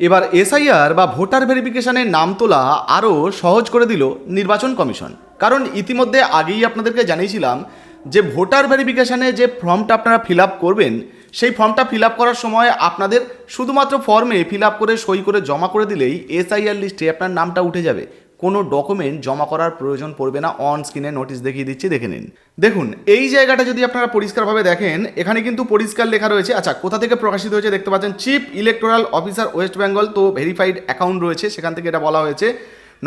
এবার এসআইআর বা ভোটার ভেরিফিকেশনের নাম তোলা আরও সহজ করে দিল নির্বাচন কমিশন। কারণ ইতিমধ্যে আগেই আপনাদেরকে জানিয়েছিলাম যে ভোটার ভেরিফিকেশানে যে ফর্মটা আপনারা ফিল করবেন, সেই ফর্মটা ফিল করার সময় আপনাদের শুধুমাত্র ফর্মে ফিল করে সই করে জমা করে দিলেই এসআইআর লিস্টে আপনার নামটা উঠে যাবে। কোনো ডকুমেন্ট জমা করার প্রয়োজন পড়বে না অন স্ক্রিনে নোটিশ দেখিয়ে দিচ্ছি, দেখে নিন। দেখুন, এই জায়গাটা যদি আপনারা পরিষ্কারভাবে দেখেন, এখানে কিন্তু পরিষ্কার লেখা রয়েছে আচ্ছা কোথা থেকে প্রকাশিত হয়েছে দেখতে পাচ্ছেন chief electoral officer West Bengal তো ভেরিফাইড অ্যাকাউন্ট রয়েছে, সেখান থেকে এটা বলা হয়েছে।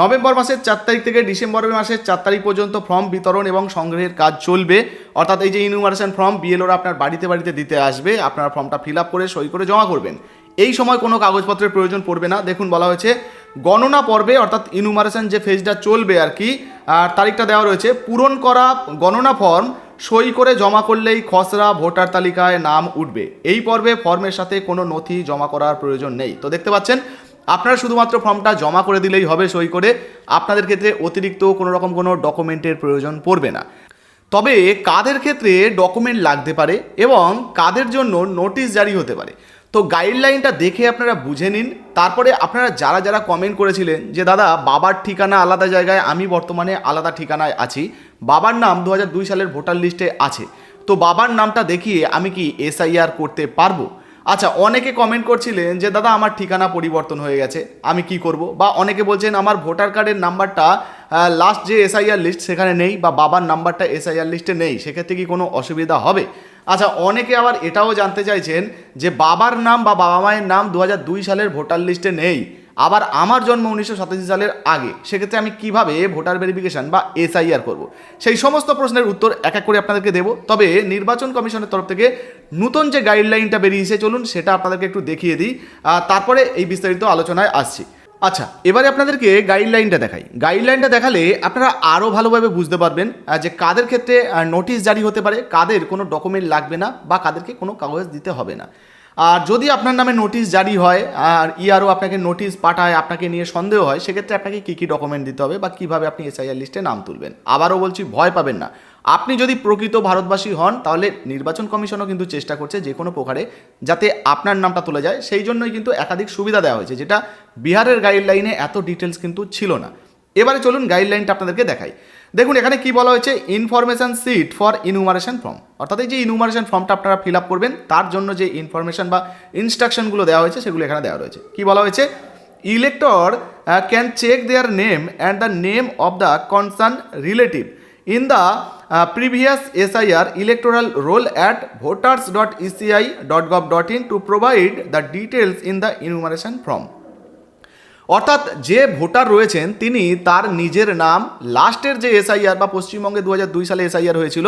নভেম্বর মাসের চার তারিখ থেকে ডিসেম্বর মাসের চার তারিখ পর্যন্ত ফর্ম বিতরণ এবং সংগ্রহের কাজ চলবে। অর্থাৎ এই যে ইনুমারেশন ফর্ম বিএলওরা আপনার বাড়িতে বাড়িতে দিতে আসবে, আপনারা ফর্মটা ফিল আপ করে সই করে জমা করবেন। এই সময় কোনো কাগজপত্রের প্রয়োজন পড়বে না। দেখুন, বলা হয়েছে, গণনা পর্বে, অর্থাৎ ইনুমারেশন যে ফেজটা চলবে আর কি, আর তারিখটা দেওয়া রয়েছে, পূরণ করা গণনা ফর্ম সই করে জমা করলেই খসড়া ভোটার তালিকায় নাম উঠবে। এই পর্বে ফর্মের সাথে কোনো নথি জমা করার প্রয়োজন নেই। তো দেখতে পাচ্ছেন, আপনারা শুধুমাত্র ফর্মটা জমা করে দিলেই হবে সই করে, আপনাদের ক্ষেত্রে অতিরিক্ত কোনো রকম কোনো ডকুমেন্টের প্রয়োজন পড়বে না। তবে কাদের ক্ষেত্রে ডকুমেন্ট লাগতে পারে এবং কাদের জন্য নোটিশ জারি হতে পারে? তো গাইডলাইনটা দেখে আপনারা বুঝে নিন। তারপরে আপনারা যারা যারা কমেন্ট করেছিলেন যে, দাদা, বাবার ঠিকানা আলাদা জায়গায়, আমি বর্তমানে আলাদা ঠিকানায় আছি। বাবার নাম দু হাজার দুই সালের ভোটার লিস্টে আছে। তো বাবার নামটা দেখিয়ে আমি কি এসআইআর করতে পারব? আচ্ছা অনেকে কমেন্ট করছিলেন যে, দাদা, আমার ঠিকানা পরিবর্তন হয়ে গেছে, আমি কি করব? বা অনেকে বলছেন, আমার ভোটার কার্ডের নাম্বারটা লাস্ট যে এসআইআর লিস্ট সেখানে নেই বা বাবার নাম্বারটা এসআইআর লিস্টে নেই, সেক্ষেত্রে কি কোনো অসুবিধা হবে? আচ্ছা অনেকে আবার এটাও জানতে চাইছেন যে বাবার নাম বা বাবা মায়ের নাম দু হাজার দুই সালের ভোটার লিস্টে নেই। আবার আমার জন্ম উনিশশো সাতাশি সালের আগে। সেক্ষেত্রে আমি কীভাবে ভোটার ভেরিফিকেশন বা এসআইআর করব? সেই সমস্ত প্রশ্নের উত্তর এক এক করে আপনাদেরকে দেবো। তবে নির্বাচন কমিশনের তরফ থেকে নতুন যে গাইডলাইনটা বেরিয়েছে, চলুন সেটা আপনাদেরকে একটু দেখিয়ে দিই। তারপরে এই বিস্তারিত আলোচনায় আসছি। আচ্ছা এবারে আপনাদেরকে গাইডলাইনটা দেখাই। গাইডলাইনটা দেখালে আপনারা আরও ভালোভাবে বুঝতে পারবেন যে কাদের ক্ষেত্রে নোটিশ জারি হতে পারে, কাদের কোনো ডকুমেন্ট লাগবে না বা কাদেরকে কোনো কাগজ দিতে হবে না। আর যদি আপনার নামে নোটিশ জারি হয়, আর ইআরও আপনাকে নোটিশ পাঠায়, আপনাকে নিয়ে সন্দেহ হয়, সেক্ষেত্রে আপনাকে কী কী ডকুমেন্ট দিতে হবে বা কীভাবে আপনি এসআইআর লিস্টে নাম তুলবেন। আবারও বলছি, ভয় পাবেন না। আপনি যদি প্রকৃত ভারতবাসী হন, তাহলে নির্বাচন কমিশনও কিন্তু চেষ্টা করছে যে কোনো প্রকারে যাতে আপনার নামটা তুলে যায়। সেই জন্যই কিন্তু একাধিক সুবিধা দেওয়া হয়েছে, যেটা বিহারের গাইডলাইনে এত ডিটেলস কিন্তু ছিল না। এবারে চলুন গাইডলাইনটা আপনাদেরকে দেখাই। দেখুন, এখানে কি বলা হয়েছে? Information sheet for enumeration form অর্থাৎ এই যে ইনুমারেশন ফর্মটা আপনারা ফিল আপ করবেন, তার জন্য যে ইনফরমেশন বা ইনস্ট্রাকশনগুলো দেওয়া হয়েছে, সেগুলো এখানে দেওয়া রয়েছে। কি বলা হয়েছে? Elector can check their name and the name of the concern relative in the previous SIR electoral roll at voters dot ECI dot gov dot in to provide the details in the enumeration form অর্থাৎ যে voter রয়েছেন, তিনি তার নিজের নাম লাস্টের যে SIR বা পশ্চিমবঙ্গে দু হাজার দুই সালে এসআইআর হয়েছিল,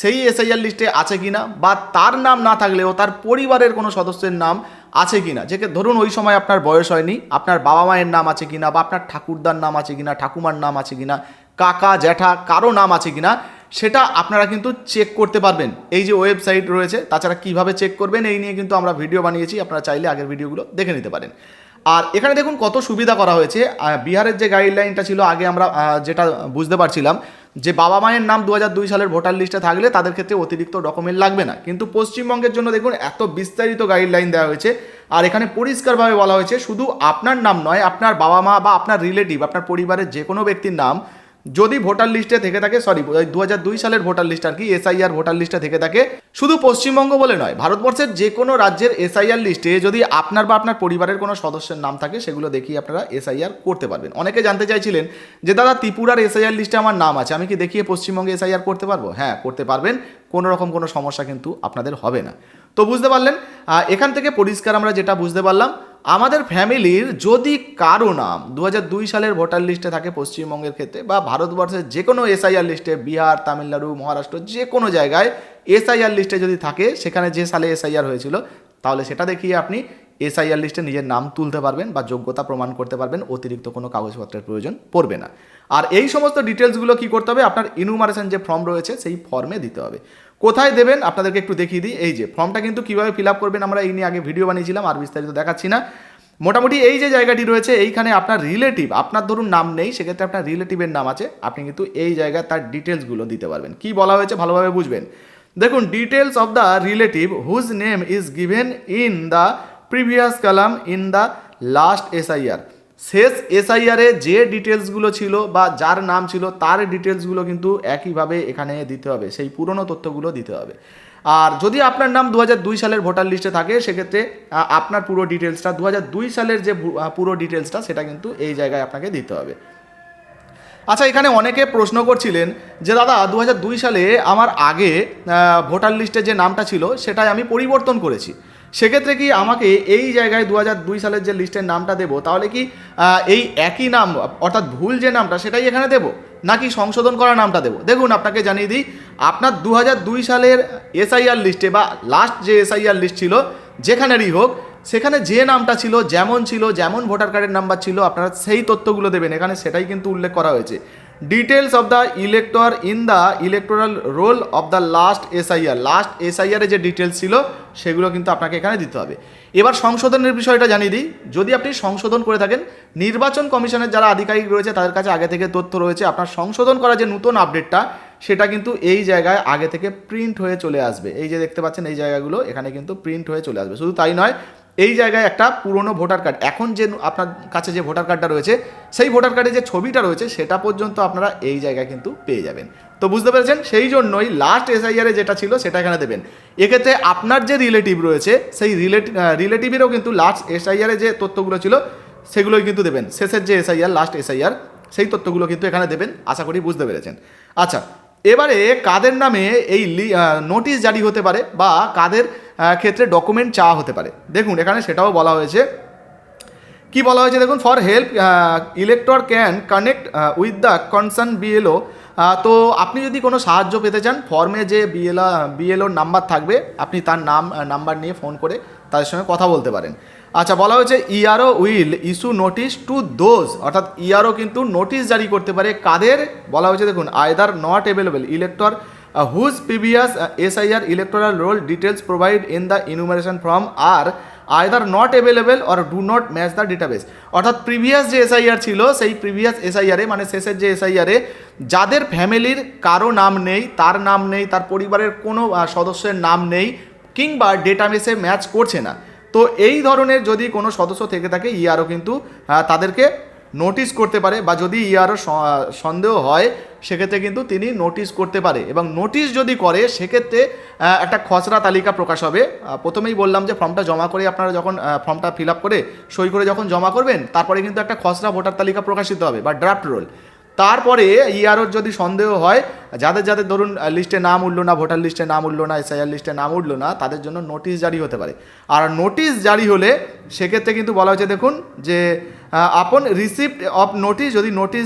সেই এসআইআর লিস্টে আছে কিনা বা তার নাম না থাকলেও তার পরিবারের কোনো সদস্যের নাম আছে কিনা? যে ধরুন ওই সময় আপনার বয়স হয়নি, আপনার বাবা মায়ের নাম আছে কিনা বা আপনার ঠাকুরদার নাম আছে কিনা, ঠাকুমার নাম আছে কিনা, কাকা, জ্যাঠা, কারও নাম আছে কিনা সেটা আপনারা কিন্তু চেক করতে পারবেন। এই যে ওয়েবসাইট রয়েছে, তাছাড়া কীভাবে চেক করবেন, এই নিয়ে কিন্তু আমরা ভিডিও বানিয়েছি, আপনারা চাইলে আগের ভিডিওগুলো দেখে নিতে পারেন। আর এখানে দেখুন কত সুবিধা করা হয়েছে। বিহারের যে গাইডলাইনটা ছিল, আগে আমরা যেটা বুঝতে পারছিলাম, যে বাবা মায়ের নাম দু হাজার দুই সালের ভোটার লিস্টে থাকলে তাদের ক্ষেত্রে অতিরিক্ত ডকুমেন্ট লাগবে না। কিন্তু পশ্চিমবঙ্গের জন্য দেখুন, এত বিস্তারিত গাইডলাইন দেওয়া হয়েছে। আর এখানে পরিষ্কারভাবে বলা হয়েছে, শুধু আপনার নাম নয়, আপনার বাবা মা বা আপনার রিলেটিভ আপনার পরিবারের যে কোনো ব্যক্তির নাম যদি ভোটার লিস্টে থেকে থাকে সরি দু দুই সালের ভোটার লিস্ট আর কি, এসআইআর ভোটার লিস্টে থেকে থাকে, শুধু পশ্চিমবঙ্গ বলে নয়, ভারতবর্ষের যে কোনো রাজ্যের এসআইআর লিস্টে যদি আপনার বা আপনার পরিবারের কোনো সদস্যের নাম থাকে, সেগুলো দেখিয়ে আপনারা এসআইআর করতে পারবেন। অনেকে জানতে চাইছিলেন যে, দাদা, ত্রিপুরার এসআইআর লিস্টে আমার নাম আছে, আমি কি দেখিয়ে পশ্চিমবঙ্গে এসআইআর করতে পারব? হ্যাঁ করতে পারবেন, কোনো রকম কোনো সমস্যা কিন্তু আপনাদের হবে না। তো বুঝতে পারলেন এখান থেকে পরিষ্কার আমরা যেটা বুঝতে পারলাম আমাদের ফ্যামিলির যদি কারও নাম দু হাজার দুই সালের ভোটার লিস্টে থাকে পশ্চিমবঙ্গের ক্ষেত্রে বা ভারতবর্ষের যে কোনো এসআইআর লিস্টে, বিহার, তামিলনাড়ু, মহারাষ্ট্র, যে কোনো জায়গায় এসআইআর লিস্টে যদি থাকে, সেখানে যে সালে এসআইআর হয়েছিল, তাহলে সেটা দেখিয়ে আপনি এসআইআর লিস্টে নিজের নাম তুলতে পারবেন বা যোগ্যতা প্রমাণ করতে পারবেন, অতিরিক্ত কোনো কাগজপত্রের প্রয়োজন পড়বে না। আর এই সমস্ত ডিটেলসগুলো কি করতে হবে? আপনার ইনুমারেশন যে ফর্ম রয়েছে, সেই ফর্মে দিতে হবে। কোথায় দেবেন? আপনাদেরকে একটু দেখিয়ে দিই। এই যে ফর্মটা কিন্তু কীভাবে ফিল আপ করবেন? আমরা এই নিয়ে আগে ভিডিও বানিয়েছিলাম, আর বিস্তারিত দেখাচ্ছি না। মোটামুটি এই যে জায়গাটি রয়েছে, এইখানে আপনার রিলেটিভ আপনার ধরুন নাম নেই, সেক্ষেত্রে আপনার রিলেটিভের নাম আছে। আপনি কিন্তু এই জায়গায় তার ডিটেলসগুলো দিতে পারবেন। কি বলা হয়েছে? ভালোভাবে বুঝবেন। দেখুন details of the relative whose name is given in the previous column in the last SIR শেষ এসআইআরে যে ডিটেলসগুলো ছিল বা যার নাম ছিল, তার ডিটেলসগুলো কিন্তু একইভাবে এখানে দিতে হবে। সেই পুরনো তথ্যগুলো দিতে হবে। আর যদি আপনার নাম দু হাজার দুই সালের ভোটার লিস্টে থাকে, সেক্ষেত্রে আপনার পুরো ডিটেলসটা দু হাজার দুই সালের যে পুরো ডিটেলসটা সেটা কিন্তু এই জায়গায় আপনাকে দিতে হবে। আচ্ছা এখানে অনেকে প্রশ্ন করছিলেন যে, দাদা দু হাজার দুই সালে আমার আগে ভোটার লিস্টে যে নামটা ছিল সেটাই আমি পরিবর্তন করেছি। সেক্ষেত্রে কি আমাকে এই জায়গায় দু হাজার দুই সালের যে লিস্টের নামটা দেবো, তাহলে কি এই একই নাম, অর্থাৎ ভুল যে নামটা সেটাই এখানে দেবো? নাকি সংশোধন করা নামটা দেবো? দেখুন, আপনাকে জানিয়ে দিই, আপনার দু হাজার দুই সালের এসআইআর লিস্টে বা লাস্ট যে এসআইআর লিস্ট ছিল, যেখানেরই হোক, সেখানে যে নামটা ছিল, যেমন ছিল, যেমন ভোটার কার্ডের নাম্বার ছিল, আপনারা সেই তথ্যগুলো দেবেন। এখানে সেটাই কিন্তু উল্লেখ করা হয়েছে। Details of the elector in the electoral roll of the last SIR last এসআইআরে যে ডিটেলস ছিল সেগুলো কিন্তু আপনাকে এখানে দিতে হবে। এবার সংশোধনের বিষয়টা জানিয়ে দিই। যদি আপনি সংশোধন করে থাকেন, নির্বাচন কমিশনের যারা আধিকারিক রয়েছে, তাদের কাছে আগে থেকে তথ্য রয়েছে। আপনার সংশোধন করা যে নতুন আপডেটটা, সেটা কিন্তু এই জায়গায় আগে থেকে প্রিন্ট হয়ে চলে আসবে। এই যে দেখতে পাচ্ছেন, এই জায়গাগুলো এখানে কিন্তু প্রিন্ট হয়ে চলে আসবে। শুধু তাই নয় এই জায়গায় একটা পুরনো ভোটার কার্ড। এখন যে আপনার কাছে যে ভোটার কার্ডটা রয়েছে, সেই ভোটার কার্ডে যে ছবিটা রয়েছে, সেটা পর্যন্ত আপনারা এই জায়গায় কিন্তু পেয়ে যাবেন। তো বুঝতে পেরেছেন? সেই জন্যই লাস্ট এসআইআরে যেটা ছিল, সেটা এখানে দেবেন। এক্ষেত্রে আপনার যে রিলেটিভ রয়েছে, সেই রিলেটিভ রিলেটিভেরও কিন্তু লাস্ট এসআইআরে যে তথ্যগুলো ছিল, সেগুলোই কিন্তু দেবেন। শেষের যে এসআইআর লাস্ট এসআইআর সেই তথ্যগুলো কিন্তু এখানে দেবেন। আশা করি বুঝতে পেরেছেন। আচ্ছা এবারে কাদের নামে এই নোটিশ জারি হতে পারে বা কাদের ক্ষেত্রে ডকুমেন্ট চাওয়া হতে পারে। দেখুন, এখানে সেটাও বলা হয়েছে। কি বলা হয়েছে? দেখুন for help elector can connect with the concern BLO তো আপনি যদি কোনো সাহায্য পেতে চান ফর্মে যে বিএলআ বিএলওর নাম্বার থাকবে, আপনি তার নাম নাম্বার নিয়ে ফোন করে তাদের সঙ্গে কথা বলতে পারেন। আচ্ছা বলা হয়েছে ERO will issue notice to those অর্থাৎ ইআরও কিন্তু নোটিশ জারি করতে পারে কাদের? বলা হয়েছে, দেখুন either not available elector whose previous SIR electoral roll details provide in the enumeration form are either not available or do not match the database অর্থাৎ প্রিভিয়াস যে এসআইআর ছিল, সেই প্রিভিয়াস এসআইআরে মানে শেষের যে এসআইআরে যাদের ফ্যামিলির কারও নাম নেই, তার নাম নেই, তার পরিবারের কোনো সদস্যের নাম নেই, কিংবা ডেটাবেসে ম্যাচ করছে না, তো এই ধরনের যদি কোনো সদস্য থেকে থাকে ইয়ারও কিন্তু তাদেরকে নোটিশ করতে পারে, বা যদি ইয়ারও সন্দেহ হয় সেক্ষেত্রে কিন্তু তিনি নোটিশ করতে পারে এবং নোটিশ যদি করে, সেক্ষেত্রে একটা খসড়া তালিকা প্রকাশ হবে। প্রথমেই বললাম যে ফর্মটা জমা করে আপনারা যখন ফর্মটা ফিল করে, সই করে যখন জমা করবেন, তারপরে কিন্তু একটা খসড়া ভোটার তালিকা প্রকাশিত হবে বা ড্রাফট রোল তারপরে ইআরওর যদি সন্দেহ হয়, যাদের যাদের ধরুন লিস্টে নাম উঠল না, ভোটার লিস্টে নাম উঠল না, এসআইআর লিস্টে নাম উঠল না, তাদের জন্য নোটিশ জারি হতে পারে। আর নোটিশ জারি হলে সেক্ষেত্রে কিন্তু বলা হয়েছে, দেখুন, যে আপন রিসিপ্ট অফ নোটিশ যদি নোটিশ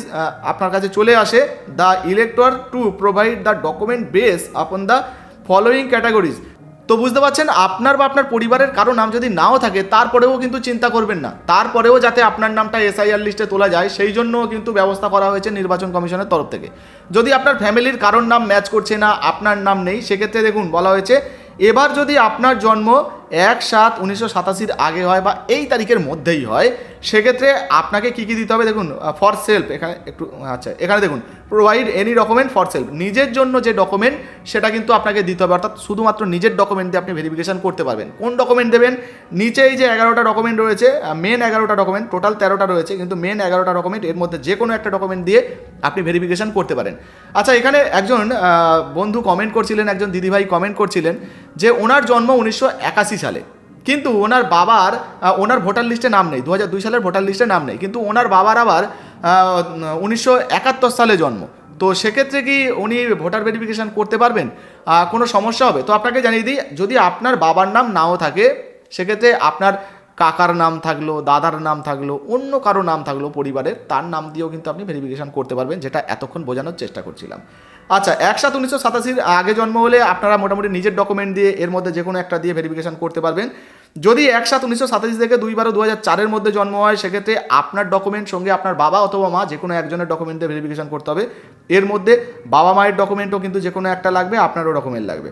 আপনার কাছে চলে আসে, the elector to provide the document base upon the following categories. তো বুঝতে পারছেন, আপনার বা আপনার পরিবারের কারও নাম যদি নাও থাকে, তারপরেও কিন্তু চিন্তা করবেন না। তারপরেও যাতে আপনার নামটা এসআইআর লিস্টে তোলা যায়, সেই জন্যও কিন্তু ব্যবস্থা করা হয়েছে নির্বাচন কমিশনের তরফ থেকে। যদি আপনার ফ্যামিলির কারোর নাম ম্যাচ করছে না, আপনার নাম নেই, সেক্ষেত্রে দেখুন, বলা হয়েছে, এবার যদি আপনার জন্ম এক সাত উনিশশো সাতাশির আগে হয় বা এই তারিখের মধ্যেই হয় সেক্ষেত্রে আপনাকে কী কী দিতে হবে? দেখুন ফর সেলফ এখানে একটু আচ্ছা এখানে দেখুন provide any document for self নিজের জন্য যে ডকুমেন্ট সেটা কিন্তু আপনাকে দিতে হবে, অর্থাৎ শুধুমাত্র নিজের ডকুমেন্ট দিয়ে আপনি ভেরিফিকেশন করতে পারবেন। কোন ডকুমেন্ট দেবেন? নিচে এই যে এগারোটা ডকুমেন্ট রয়েছে মেন এগারোটা ডকুমেন্ট টোটাল তেরোটা রয়েছে, কিন্তু মেন এগারোটা ডকুমেন্ট এর মধ্যে যে কোনো একটা ডকুমেন্ট দিয়ে আপনি ভেরিফিকেশন করতে পারেন। আচ্ছা এখানে একজন বন্ধু কমেন্ট করছিলেন, একজন দিদিভাই কমেন্ট করছিলেন যে, ওনার জন্ম উনিশশো একাশি সালে। কিন্তু ওনার বাবার ওনার ভোটার লিস্টে নাম নেই দু দুই সালের ভোটার লিস্টে নাম নেই, কিন্তু ওনার বাবার আবার উনিশশো একাত্তর সালে জন্ম। তো সেক্ষেত্রে কি উনি ভোটার ভেরিফিকেশন করতে পারবেন? কোনো সমস্যা হবে? তো আপনাকে জানিয়ে দিই, যদি আপনার বাবার নাম নাও থাকে, সেক্ষেত্রে আপনার কাকার নাম থাকল, দাদার নাম থাকল, অন্য কারও নাম থাকল পরিবারের, তার নাম দিয়েও কিন্তু আপনি ভেরিফিকেশন করতে পারবেন, যেটা এতক্ষণ বোঝানোর চেষ্টা করছিলাম। আচ্ছা একসাথে উনিশশো সাতাশির আগে জন্ম হলে আপনারা মোটামুটি নিজের ডকুমেন্ট দিয়ে এর মধ্যে যে কোনো একটা দিয়ে ভেরিফিকেশন করতে পারবেন। যদি একসাথে উনিশশো সাতাশি থেকে দুই বারো দু হাজার চারের মধ্যে জন্ম হয়, সেক্ষেত্রে আপনার ডকুমেন্ট সঙ্গে আপনার বাবা অথবা মা যে কোনো একজনের ডকুমেন্ট দিয়ে ভেরিফিকেশন করতে হবে। এর মধ্যে বাবা মায়ের ডকুমেন্টও কিন্তু যে কোনো একটা লাগবে, আপনারও ডকুমেন্ট লাগবে।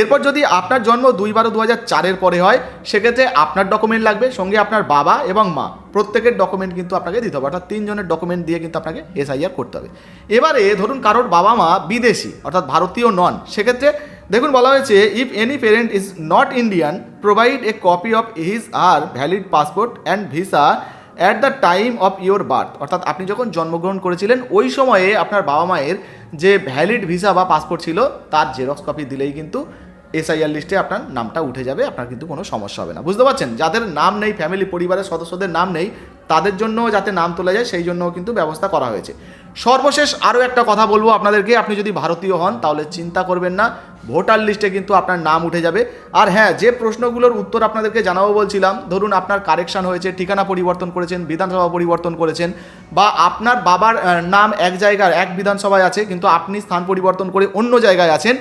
এরপর যদি আপনার জন্ম দুই বারো দু হাজার চারের পরে হয়, সেক্ষেত্রে আপনার ডকুমেন্ট লাগবে, সঙ্গে আপনার বাবা এবং মা। প্রত্যেকের ডকুমেন্ট কিন্তু আপনাকে দিতে হবে, অর্থাৎ তিনজনের ডকুমেন্ট দিয়ে কিন্তু আপনাকে এসআইআর করতে হবে। এবারে ধরুন কারোর বাবা মা বিদেশি, অর্থাৎ ভারতীয় নন, সেক্ষেত্রে দেখুন বলা হয়েছে if any parent is not Indian provide a copy of his or valid passport and visa at the time of your birth অর্থাৎ আপনি যখন জন্মগ্রহণ করেছিলেন, ওই সময়ে আপনার বাবা মায়ের যে ভ্যালিড ভিসা বা পাসপোর্ট ছিল, তার জেরক্স কপি দিলেই কিন্তু এসআইআর লিস্টে আপনার নামটা উঠে যাবে, আপনার কিন্তু কোনো সমস্যা হবে না। বুঝতে পারছেন? যাদের নাম নেই ফ্যামিলি পরিবারের সদস্যদের নাম নেই তাদের জন্য যাতে নাম তোলা যায়, সেই জন্য কিন্তু ব্যবস্থা করা হয়েছে। সর্বশেষ আরও একটা কথা বলব আপনাদেরকে, আপনি যদি ভারতীয় হন, তাহলে চিন্তা করবেন না, ভোটার লিস্টে কিন্তু আপনার নাম উঠে যাবে। আর হ্যাঁ যে প্রশ্নগুলোর উত্তর আপনাদেরকে জানাব বলছিলাম, ধরুন আপনার কারেকশন হয়েছে, ঠিকানা পরিবর্তন করেছেন, বিধানসভা পরিবর্তন করেছেন, বা আপনার বাবার নাম এক জায়গার, এক বিধানসভায় আছে, কিন্তু আপনি স্থান পরিবর্তন করে অন্য জায়গায় আছেন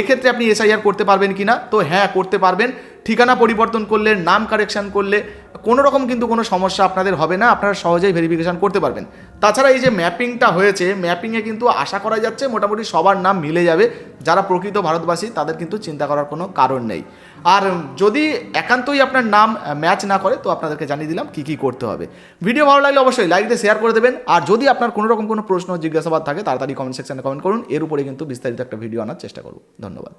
এক্ষেত্রে আপনি এসআইআর করতে পারবেন কি না তো হ্যাঁ করতে পারবেন। ঠিকানা পরিবর্তন করলে, নাম কারেকশন করলে, কোনো রকম কিন্তু কোনো সমস্যা আপনাদের হবে না, আপনারা সহজেই ভেরিফিকেশন করতে পারবেন। তাছাড়া এই যে ম্যাপিংটা হয়েছে ম্যাপিংয়ে কিন্তু আশা করা যাচ্ছে মোটামুটি সবার নাম মিলে যাবে। যারা প্রকৃত ভারতবাসী, তাদের কিন্তু চিন্তা করার কোনো কারণ নেই। আর যদি একান্তই আপনার নাম ম্যাচ না করে, তো আপনাদেরকে জানিয়ে দিলাম কি কি করতে হবে। ভিডিও ভালো লাগলে অবশ্যই লাইক দিয়ে শেয়ার করে দেবেন। আর যদি আপনার কোনো রকম কোনো প্রশ্ন, জিজ্ঞাসাবাদ থাকে, তাড়াতাড়ি কমেন্ট সেকশনে কমেন্ট করুন। এর উপরে কিন্তু বিস্তারিত একটা ভিডিও আনার চেষ্টা করব। ধন্যবাদ।